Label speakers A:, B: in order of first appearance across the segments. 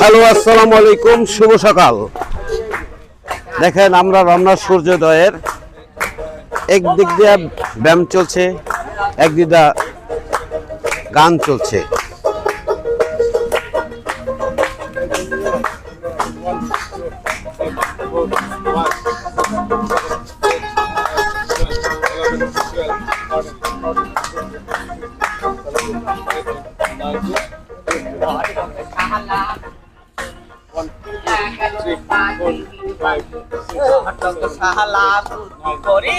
A: Hello আসসালামু আলাইকুম শুভ সকাল। দেখেন আমরা রমনা সূর্যোদয়ের একদিক দিয়ে ব্যায়াম চলছে একদিক দিয়ে গান চলছে।
B: সাহালা করে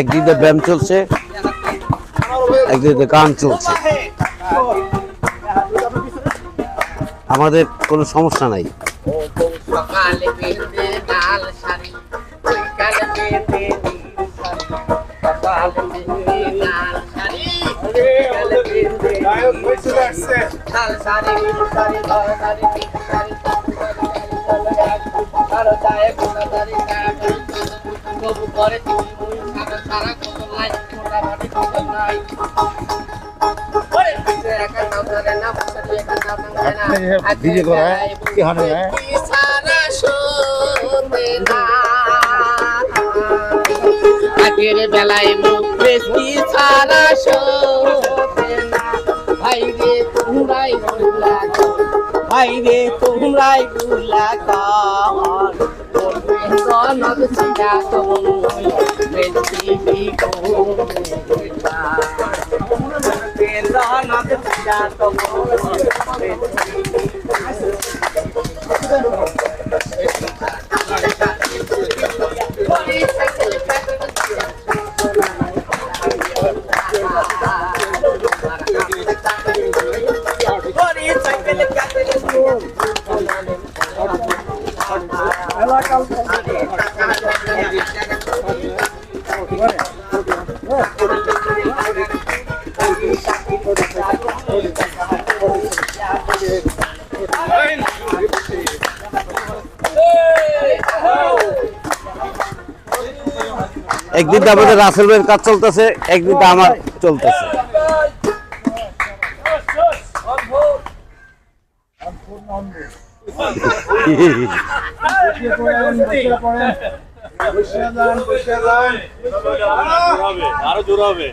A: একদিক ব্যায়াম চলছে একদিক গান চলছে। আমাদের কোনো সমস্যা নাই।
B: কারও তুমি মুই সারা সারা কত নাই মোটা মাটি কত নাই। ওরে পিছে একা নাম ধরে না বসে একা নাম ধরে না।
C: ভিজে করা কি হানে?
B: সারা শোনে না। আগের বেলায় মুখ বেশি সারা শোনে না। ভাই রে তোমরাই গুলা ভাই রে তোমরাই গুলা কর। só nada se gasta o a que ficou só nada se
A: gasta o I like all the বেশি আমাদের রাসেল ভাইয়ের কাজ চলতেছে একদিন আমার চলতেছে।
C: আরও জোর হবে।